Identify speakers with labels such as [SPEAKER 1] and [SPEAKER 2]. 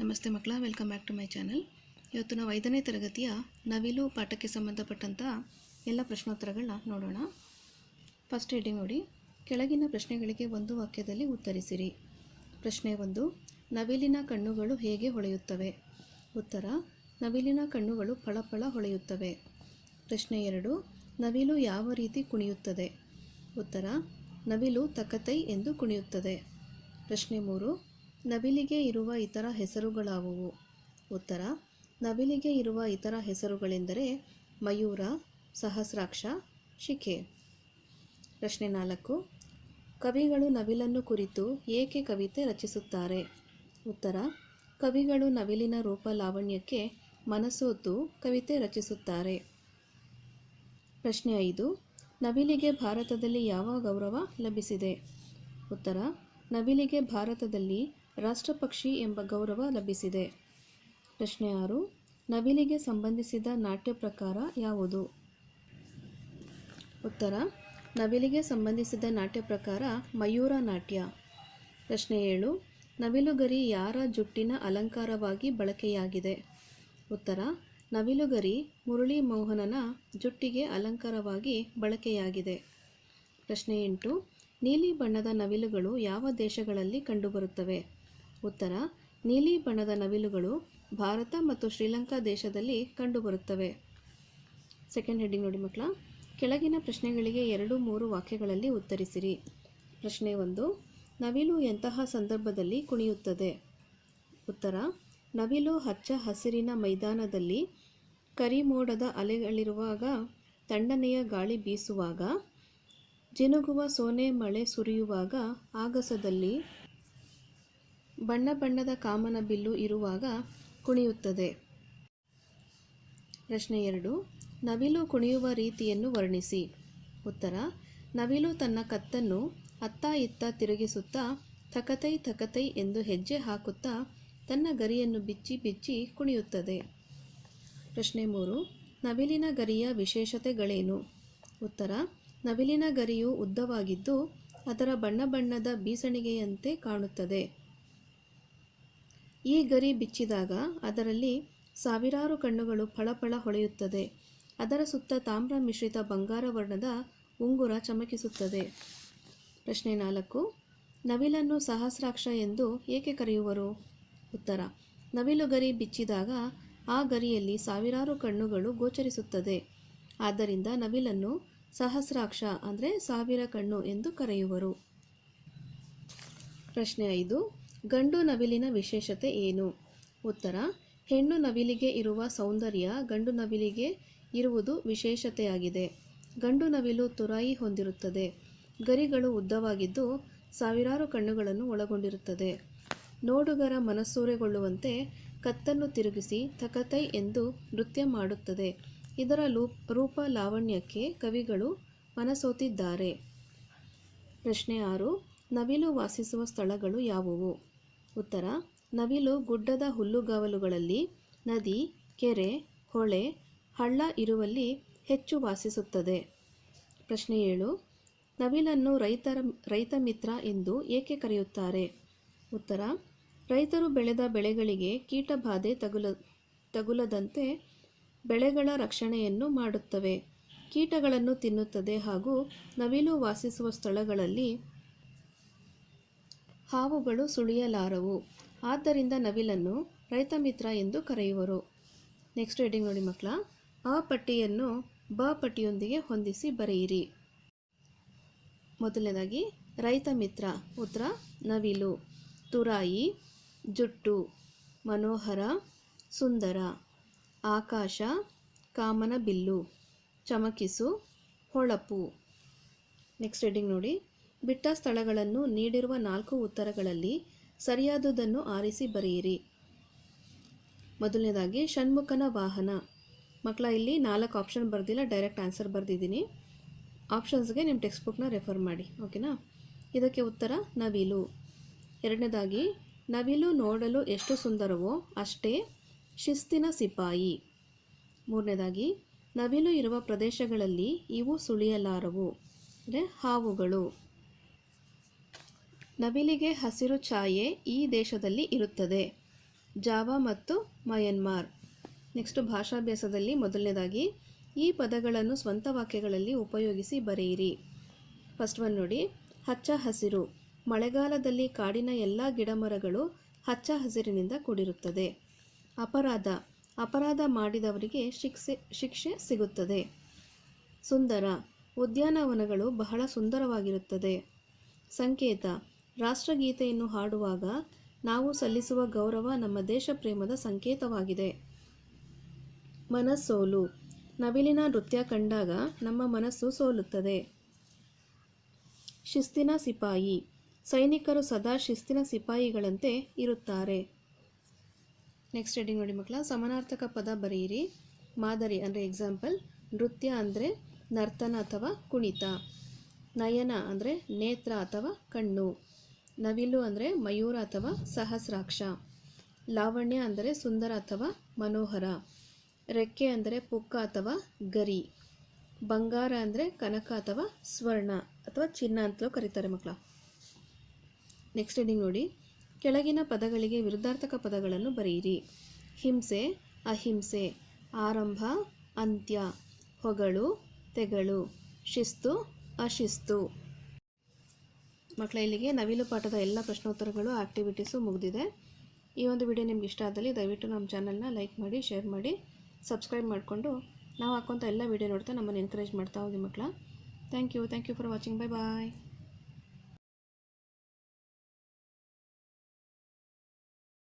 [SPEAKER 1] ನಮಸ್ತೆ ಮಕ್ಕಳ welcome back to my channel ಇವತ್ತು ನಾವು ಐದನೇ ತರಗತಿಯ ನವಿಲು ಪಾಠಕ್ಕೆ ಸಂಬಂಧಪಟ್ಟಂಥ ಎಲ್ಲ ಪ್ರಶ್ನೋತ್ತರಗಳನ್ನ ನೋಡೋಣ. ಫಸ್ಟ್ ಹೇಳಿ ನೋಡಿ. ಕೆಳಗಿನ ಪ್ರಶ್ನೆಗಳಿಗೆ ಒಂದು ವಾಕ್ಯದಲ್ಲಿ ಉತ್ತರಿಸಿರಿ. ಪ್ರಶ್ನೆ ಒಂದು, ನವಿಲಿನ ಕಣ್ಣುಗಳು ಹೇಗೆ ಹೊಳೆಯುತ್ತವೆ? ಉತ್ತರ, ನವಿಲಿನ ಕಣ್ಣುಗಳು ಫಳಫಳ ಹೊಳೆಯುತ್ತವೆ. ಪ್ರಶ್ನೆ ಎರಡು, ನವಿಲು ಯಾವ ರೀತಿ ಕುಣಿಯುತ್ತದೆ? ಉತ್ತರ, ನವಿಲು ತಕತೈ ಎಂದು ಕುಣಿಯುತ್ತದೆ. ಪ್ರಶ್ನೆ ಮೂರು ನವಿಲಿಗೆ ಇರುವ ಇತರ ಹೆಸರುಗಳಾವುವು? ಉತ್ತರ, ನವಿಲಿಗೆ ಇರುವ ಇತರ ಹೆಸರುಗಳೆಂದರೆ ಮಯೂರ, ಸಹಸ್ರಾಕ್ಷ, ಶಿಖೆ. ಪ್ರಶ್ನೆ ನಾಲ್ಕು, ಕವಿಗಳು ನವಿಲನ್ನು ಕುರಿತು ಏಕೆ ಕವಿತೆ ರಚಿಸುತ್ತಾರೆ? ಉತ್ತರ, ಕವಿಗಳು ನವಿಲಿನ ರೂಪ ಲಾವಣ್ಯಕ್ಕೆ ಮನಸೋತು ಕವಿತೆ ರಚಿಸುತ್ತಾರೆ. ಪ್ರಶ್ನೆ ಐದು, ನವಿಲಿಗೆ ಭಾರತದಲ್ಲಿ ಯಾವ ಗೌರವ ಲಭಿಸಿದೆ? ಉತ್ತರ, ನವಿಲಿಗೆ ಭಾರತದಲ್ಲಿ ರಾಷ್ಟ್ರಪಕ್ಷಿ ಎಂಬ ಗೌರವ ಲಭಿಸಿದೆ. ಪ್ರಶ್ನೆ ಆರು, ನವಿಲಿಗೆ ಸಂಬಂಧಿಸಿದ ನಾಟ್ಯ ಪ್ರಕಾರ ಯಾವುದು? ಉತ್ತರ, ನವಿಲಿಗೆ ಸಂಬಂಧಿಸಿದ ನಾಟ್ಯ ಪ್ರಕಾರ ಮಯೂರ ನಾಟ್ಯ. ಪ್ರಶ್ನೆ ಏಳು, ನವಿಲುಗರಿ ಯಾರ ಜುಟ್ಟಿನ ಅಲಂಕಾರವಾಗಿ ಬಳಕೆಯಾಗಿದೆ? ಉತ್ತರ, ನವಿಲುಗರಿ ಮುರಳಿ ಮೋಹನನ ಜುಟ್ಟಿಗೆ ಅಲಂಕಾರವಾಗಿ ಬಳಕೆಯಾಗಿದೆ. ಪ್ರಶ್ನೆ ಎಂಟು, ನೀಲಿ ಬಣ್ಣದ ನವಿಲುಗಳು ಯಾವ ದೇಶಗಳಲ್ಲಿ ಕಂಡುಬರುತ್ತವೆ? ಉತ್ತರ, ನೀಲಿ ಬಣ್ಣದ ನವಿಲುಗಳು ಭಾರತ ಮತ್ತು ಶ್ರೀಲಂಕಾ ದೇಶದಲ್ಲಿ ಕಂಡುಬರುತ್ತವೆ. ಸೆಕೆಂಡ್ ಹೆಡ್ಡಿಂಗ್ ನೋಡಿ ಮಕ್ಕಳ, ಕೆಳಗಿನ ಪ್ರಶ್ನೆಗಳಿಗೆ ಎರಡು ಮೂರು ವಾಕ್ಯಗಳಲ್ಲಿ ಉತ್ತರಿಸಿರಿ. ಪ್ರಶ್ನೆ ಒಂದು, ನವಿಲು ಎಂತಹ ಸಂದರ್ಭದಲ್ಲಿ ಕುಣಿಯುತ್ತದೆ? ಉತ್ತರ, ನವಿಲು ಹಚ್ಚ ಹಸಿರಿನ ಮೈದಾನದಲ್ಲಿ ಕರಿಮೋಡದ ಅಲೆಗಳಿರುವಾಗ ತಣ್ಣನೆಯ ಗಾಳಿ ಬೀಸುವಾಗ, ಜಿನುಗುವ ಸೋನೆ ಮಳೆ ಸುರಿಯುವಾಗ ಆಗಸದಲ್ಲಿ ಬಣ್ಣ ಬಣ್ಣದ ಕಾಮನ ಬಿಲ್ಲು ಇರುವಾಗ ಕುಣಿಯುತ್ತದೆ. ಪ್ರಶ್ನೆ ಎರಡು. ನವಿಲು ಕುಣಿಯುವ ರೀತಿಯನ್ನು ವರ್ಣಿಸಿ. ಉತ್ತರ. ನವಿಲು ತನ್ನ ಕತ್ತನ್ನು ಅತ್ತ ಇತ್ತ ತಿರುಗಿಸುತ್ತಾ ಥಕತೈ ಥಕತೈ ಎಂದು ಹೆಜ್ಜೆ ಹಾಕುತ್ತಾ ತನ್ನ ಗರಿಯನ್ನು ಬಿಚ್ಚಿ ಬಿಚ್ಚಿ ಕುಣಿಯುತ್ತದೆ. ಪ್ರಶ್ನೆ ಮೂರು. ನವಿಲಿನ ಗರಿಯ ವಿಶೇಷತೆಗಳೇನು? ಉತ್ತರ. ನವಿಲಿನ ಗರಿಯು ಉದ್ದವಾಗಿದ್ದು ಅದರ ಬಣ್ಣ ಬಣ್ಣದ ಬೀಸಣಿಗೆಯಂತೆ ಕಾಣುತ್ತದೆ. ಈ ಗರಿ ಬಿಚ್ಚಿದಾಗ ಅದರಲ್ಲಿ ಸಾವಿರಾರು ಕಣ್ಣುಗಳು ಫಳಫಳ ಹೊಳೆಯುತ್ತದೆ. ಅದರ ಸುತ್ತ ತಾಮ್ರ ಮಿಶ್ರಿತ ಬಂಗಾರ ವರ್ಣದ ಉಂಗುರ ಚಮಕಿಸುತ್ತದೆ. ಪ್ರಶ್ನೆ ನಾಲ್ಕು, ನವಿಲನ್ನು ಸಹಸ್ರಾಕ್ಷ ಎಂದು ಏಕೆ ಕರೆಯುವರು? ಉತ್ತರ, ನವಿಲು ಗರಿ ಬಿಚ್ಚಿದಾಗ ಆ ಗರಿಯಲ್ಲಿ ಸಾವಿರಾರು ಕಣ್ಣುಗಳು ಗೋಚರಿಸುತ್ತದೆ. ಆದ್ದರಿಂದ ನವಿಲನ್ನು ಸಹಸ್ರಾಕ್ಷ ಅಂದರೆ ಸಾವಿರ ಕಣ್ಣು ಎಂದು ಕರೆಯುವರು. ಪ್ರಶ್ನೆ ಐದು ಗಂಡು ನವಿಲಿನ ವಿಶೇಷತೆ ಏನು? ಉತ್ತರ, ಹೆಣ್ಣು ನವಿಲಿಗೆ ಇರುವ ಸೌಂದರ್ಯ ಗಂಡು ನವಿಲಿಗೆ ಇರುವುದು ವಿಶೇಷತೆಯಾಗಿದೆ. ಗಂಡು ನವಿಲು ತುರಾಯಿ ಹೊಂದಿರುತ್ತದೆ. ಗರಿಗಳು ಉದ್ದವಾಗಿದ್ದು ಸಾವಿರಾರು ಕಣ್ಣುಗಳನ್ನು ಒಳಗೊಂಡಿರುತ್ತದೆ. ನೋಡುಗರ ಮನಸ್ಸೂರೆಗೊಳ್ಳುವಂತೆ ಕತ್ತನ್ನು ತಿರುಗಿಸಿ ತಕತೈ ಎಂದು ನೃತ್ಯ ಮಾಡುತ್ತದೆ. ಇದರ ರೂಪ ಲಾವಣ್ಯಕ್ಕೆ ಕವಿಗಳು ಮನಸೋತಿದ್ದಾರೆ. ಪ್ರಶ್ನೆ ಆರು, ನವಿಲು ವಾಸಿಸುವ ಸ್ಥಳಗಳು ಯಾವುವು? ಉತ್ತರ, ನವಿಲು ಗುಡ್ಡದ ಹುಲ್ಲುಗಾವಲುಗಳಲ್ಲಿ ನದಿ, ಕೆರೆ, ಹೊಳೆ, ಹಳ್ಳ ಇರುವಲ್ಲಿ ಹೆಚ್ಚು ವಾಸಿಸುತ್ತದೆ. ಪ್ರಶ್ನೆ ಏಳು, ನವಿಲನ್ನು ರೈತರ, ರೈತ ಮಿತ್ರ ಎಂದು ಏಕೆ ಕರೆಯುತ್ತಾರೆ? ಉತ್ತರ, ರೈತರು ಬೆಳೆದ ಬೆಳೆಗಳಿಗೆ ಕೀಟಬಾಧೆ ತಗುಲ, ತಗುಲದಂತೆ ಬೆಳೆಗಳ ರಕ್ಷಣೆಯನ್ನು ಮಾಡುತ್ತವೆ. ಕೀಟಗಳನ್ನು ತಿನ್ನುತ್ತದೆ ಹಾಗೂ ನವಿಲು ವಾಸಿಸುವ ಸ್ಥಳಗಳಲ್ಲಿ ಹಾವುಗಳು ಸುಳಿಯಲಾರವು. ಆದ್ದರಿಂದ ನವಿಲನ್ನು ರೈತ ಮಿತ್ರ ಎಂದು ಕರೆಯುವರು. ನೆಕ್ಸ್ಟ್ ರೀಡಿಂಗ್ ನೋಡಿ ಮಕ್ಕಳ. ಆ ಪಟ್ಟಿಯನ್ನು ಬ ಪಟ್ಟಿಯೊಂದಿಗೆ ಹೊಂದಿಸಿ ಬರೆಯಿರಿ. ಮೊದಲನೇದಾಗಿ ರೈತ ಮಿತ್ರ ಉತ್ತರ, ನವಿಲು, ತುರಾಯಿ, ಜುಟ್ಟು, ಮನೋಹರ, ಸುಂದರ, ಆಕಾಶ, ಕಾಮನಬಿಲ್ಲು, ಚಮಕಿಸು, ಹೊಳಪು. ನೆಕ್ಸ್ಟ್ ರೀಡಿಂಗ್ ನೋಡಿ ಬಿಟ್ಟ ಸ್ಥಳಗಳನ್ನು ನೀಡಿರುವ ನಾಲ್ಕು ಉತ್ತರಗಳಲ್ಲಿ ಸರಿಯಾದುದನ್ನು ಆರಿಸಿ ಬರೆಯಿರಿ. ಮೊದಲನೇದಾಗಿ, ಷಣ್ಮುಖನ ವಾಹನ. ಮಕ್ಕಳ, ಇಲ್ಲಿ ನಾಲ್ಕು ಆಪ್ಷನ್ ಬರೆದಿಲ್ಲ ಡೈರೆಕ್ಟ್ ಆನ್ಸರ್ ಬರೆದಿದ್ದೀನಿ. ಆಪ್ಷನ್ಸ್ಗೆ ನಿಮ್ಮ ಟೆಕ್ಸ್ಟ್ ಬುಕ್ನ ರೆಫರ್ ಮಾಡಿ ಓಕೆನಾ ಇದಕ್ಕೆ ಉತ್ತರ, ನವಿಲು. ಎರಡನೇದಾಗಿ, ನವಿಲು ನೋಡಲು ಎಷ್ಟು ಸುಂದರವೋ ಅಷ್ಟೇ ಶಿಸ್ತಿನ ಸಿಪಾಯಿ. ಮೂರನೇದಾಗಿ, ನವಿಲು ಇರುವ ಪ್ರದೇಶಗಳಲ್ಲಿ ಇವು ಸುಳಿಯಲಾರವು, ಅಂದರೆ ಹಾವುಗಳು. ನವಿಲಿಗೆ ಹಸಿರು ಛಾಯೆ ಈ ದೇಶದಲ್ಲಿ ಇರುತ್ತದೆ. ಜಾವಾ ಮತ್ತು ಮಯನ್ಮಾರ್. ನೆಕ್ಸ್ಟು ಭಾಷಾಭ್ಯಾಸದಲ್ಲಿ ಮೊದಲನೇದಾಗಿ ಈ ಪದಗಳನ್ನು ಸ್ವಂತ ವಾಕ್ಯಗಳಲ್ಲಿ ಉಪಯೋಗಿಸಿ ಬರೆಯಿರಿ. ಫಸ್ಟ್ ಒನ್ ನೋಡಿ. ಹಚ್ಚ ಹಸಿರು. ಮಳೆಗಾಲದಲ್ಲಿ ಕಾಡಿನ ಎಲ್ಲ ಗಿಡಮರಗಳು ಹಚ್ಚ ಹಸಿರಿನಿಂದ ಕೂಡಿರುತ್ತದೆ. ಅಪರಾಧ. ಅಪರಾಧ ಮಾಡಿದವರಿಗೆ ಶಿಕ್ಷೆ ಶಿಕ್ಷೆ ಸಿಗುತ್ತದೆ. ಸುಂದರ. ಉದ್ಯಾನವನಗಳು ಬಹಳ ಸುಂದರವಾಗಿರುತ್ತದೆ. ಸಂಕೇತ. ರಾಷ್ಟ್ರಗೀತೆಯನ್ನು ಹಾಡುವಾಗ ನಾವು ಸಲ್ಲಿಸುವ ಗೌರವ ನಮ್ಮ ದೇಶ ಪ್ರೇಮದ ಸಂಕೇತವಾಗಿದೆ. ಮನಸ್ಸೋಲು. ನವಿಲಿನ ನೃತ್ಯ ಕಂಡಾಗ ನಮ್ಮ ಮನಸ್ಸು ಸೋಲುತ್ತದೆ. ಶಿಸ್ತಿನ ಸಿಪಾಯಿ. ಸೈನಿಕರು ಸದಾ ಶಿಸ್ತಿನ ಸಿಪಾಯಿಗಳಂತೆ ಇರುತ್ತಾರೆ. ನೆಕ್ಸ್ಟ್ ಹೆಡಿಂಗ್ ನೋಡಿ ಮಕ್ಕಳ, ಸಮಾನಾರ್ಥಕ ಪದ ಬರೆಯಿರಿ. ಮಾದರಿ ಅಂದರೆ ಎಕ್ಸಾಂಪಲ್ ನೃತ್ಯ ಅಂದರೆ ನರ್ತನ ಅಥವಾ ಕುಣಿತ. ನಯನ ಅಂದರೆ ನೇತ್ರ ಅಥವಾ ಕಣ್ಣು. ನವಿಲು ಅಂದರೆ ಮಯೂರ ಅಥವಾ ಸಹಸ್ರಾಕ್ಷ. ಲಾವಣ್ಯ ಅಂದರೆ ಸುಂದರ ಅಥವಾ ಮನೋಹರ. ರೆಕ್ಕೆ ಅಂದರೆ ಪುಕ್ಕ ಅಥವಾ ಗರಿ. ಬಂಗಾರ ಅಂದರೆ ಕನಕ ಅಥವಾ ಸ್ವರ್ಣ ಅಥವಾ ಚಿನ್ನ ಅಂತಲೂ ಕರೀತಾರೆ ಮಕ್ಕಳ. ನೆಕ್ಸ್ಟ್ ಹೆಡಿಂಗ್ ನೋಡಿ. ಕೆಳಗಿನ ಪದಗಳಿಗೆ ವಿರುದ್ಧಾರ್ಥಕ ಪದಗಳನ್ನು ಬರೆಯಿರಿ. ಹಿಂಸೆ, ಅಹಿಂಸೆ, ಆರಂಭ, ಅಂತ್ಯ, ಹೊಗಳು, ತೆಗಳು, ಶಿಸ್ತು, ಅಶಿಸ್ತು. ಮಕ್ಕಳ ಇಲ್ಲಿಗೆ ನವಿಲು ಪಾಠದ ಎಲ್ಲ ಪ್ರಶ್ನೋತ್ತರಗಳು ಆ್ಯಕ್ಟಿವಿಟೀಸು ಮುಗಿದಿದೆ. ಈ ಒಂದು ವಿಡಿಯೋ ನಿಮ್ಗೆ ಇಷ್ಟ ಆದಲ್ಲಿ ದಯವಿಟ್ಟು ನಮ್ಮ ಚಾನಲ್ನ ಲೈಕ್ ಮಾಡಿ ಶೇರ್ ಮಾಡಿ ಸಬ್ಸ್ಕ್ರೈಬ್ ಮಾಡಿಕೊಂಡು ನಾವು ಹಾಕೋಂಥ ಎಲ್ಲ ವಿಡಿಯೋ ನೋಡ್ತಾ ನಮ್ಮನ್ನು ಎನ್ಕರೇಜ್ ಮಾಡ್ತಾ ಹೋಗಿ ಮಕ್ಕಳ. Thank you thank you for watching bye bye